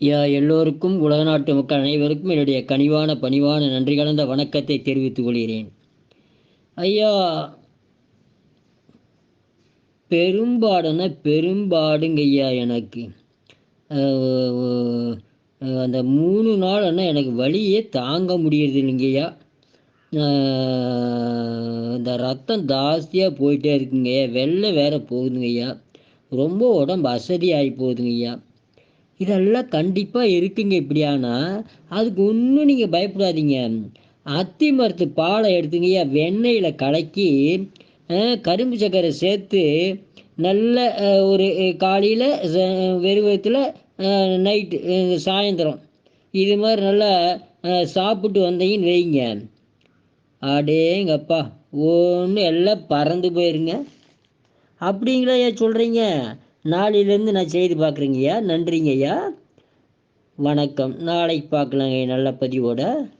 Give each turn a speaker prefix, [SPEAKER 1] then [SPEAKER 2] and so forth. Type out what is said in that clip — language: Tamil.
[SPEAKER 1] எல்லோருக்கும் உலக நாட்டு மக்கள் அனைவருக்கும் என்னுடைய கனிவான பணிவான நன்றி கலந்த வணக்கத்தை தெரிவித்துக் கொள்கிறேன். ஐயா பெரும்பாடுன்னா பெரும்பாடுங்க ஐயா எனக்கு அந்த மூணு நாள்னா எனக்கு வழியே தாங்க முடியறது இல்லைங்கய்யா இந்த ரத்தம் ஜாஸ்தியாக போயிட்டே இருக்குங்கய்யா. வெள்ளை வேற போகுதுங்கய்யா. ரொம்ப உடம்பு அசதி ஆகி போகுதுங்கய்யா. இதெல்லாம் கண்டிப்பாக இருக்குங்க இப்படியானா அதுக்கு ஒன்றும் நீங்கள் பயப்படாதீங்க. அத்தி மரத்து பாலை எடுத்துங்கய்யா வெண்ணெயில் கலக்கி கரும்பு சக்கரை சேர்த்து நல்ல ஒரு காலையில் வெறுவத்தில் நைட்டு சாயந்தரம். இது மாதிரி நல்லா சாப்பிட்டு வந்தீங்கன்னு வைங்க. அடேங்கப்பா ஒன்று எல்லாம் பறந்து போயிருங்க. அப்படிங்களா ஏன் சொல்கிறீங்க நாளையிலேருந்து நான் செய்து பார்க்குறேங்கய்யா. நன்றிங்கய்யா. வணக்கம். நாளைக்கு பார்க்கலாங்க நல்ல பதிவோட.